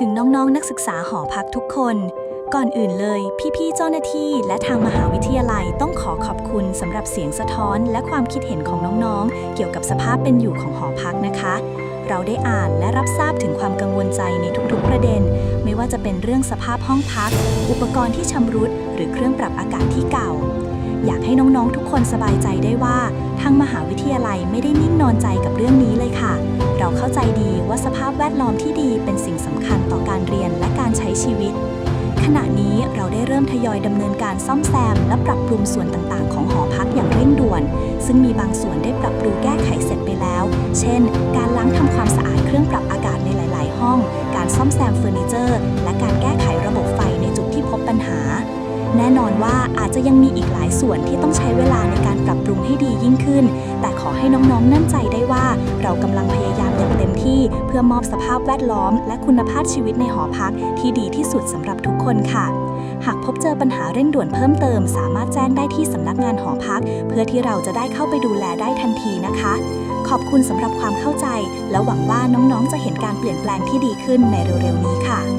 ถึงน้องๆนนักศึกษาหอพักทุกคน ก่อนอื่นเลย พี่ๆเจ้าหน้าที่ และทางมหาวิทยาลัยต้องขอขอบคุณสำหรับเสียงสะท้อน และความคิดเห็นของน้องๆ เกี่ยวกับสภาพเป็นอยู่ของหอพักนะคะ เราได้อ่านและรับทราบถึงความกังวลใจในทุกๆประเด็น ไม่ว่าจะเป็นเรื่องสภาพห้องพัก อุปกรณ์ที่ชำรุด หรือเครื่องปรับอากาศที่เก่า อยากให้น้องๆ ทุกคนสบายใจได้ว่า ทางมหาวิทยาลัยไม่ได้นิ่งนอนใจกับเรื่องนี้เลยค่ะ เราเข้าใจดีว่าสภาพแวดล้อมที่ดีเป็นสิ่งสำคัญต่อการเรียนและการใช้ชีวิต ขณะนี้เราได้เริ่มทยอยดำเนินการซ่อมแซม และปรับปรุงส่วนต่างๆ ของหอพักอย่างเร่งด่วน ซึ่งมีบางส่วนได้ปรับปรุงแก้ไขเสร็จไปแล้ว เช่น การล้างทำความสะอาดเครื่องปรับอากาศในหลาย ๆ ห้อง การซ่อมแซมเฟอร์นิเจอร์ และการแก้ไขระบบ แน่นอนว่าอาจจะยังมีอีกหลายส่วนที่ต้องใช้เวลาในการปรับปรุงให้ดียิ่งขึ้น แต่ขอให้น้องๆนั่นใจได้ว่า เรากำลังพยายามอย่างเต็มที่ เพื่อมอบสภาพแวดล้อม และคุณภาพชีวิตในหอพักที่ดีที่สุดสำหรับทุกคนค่ะ หากพบเจอปัญหาเร่งด่วนเพิ่มเติม สามารถแจ้งได้ที่สำนักงานหอพัก เพื่อที่เราจะได้เข้าไปดูแลได้ทันทีนะคะ ขอบคุณสำหรับความเข้าใจ และหวังว่าน้องๆจะเห็นการเปลี่ยนแปลงที่ดีขึ้นในเร็วๆนี้ค่ะ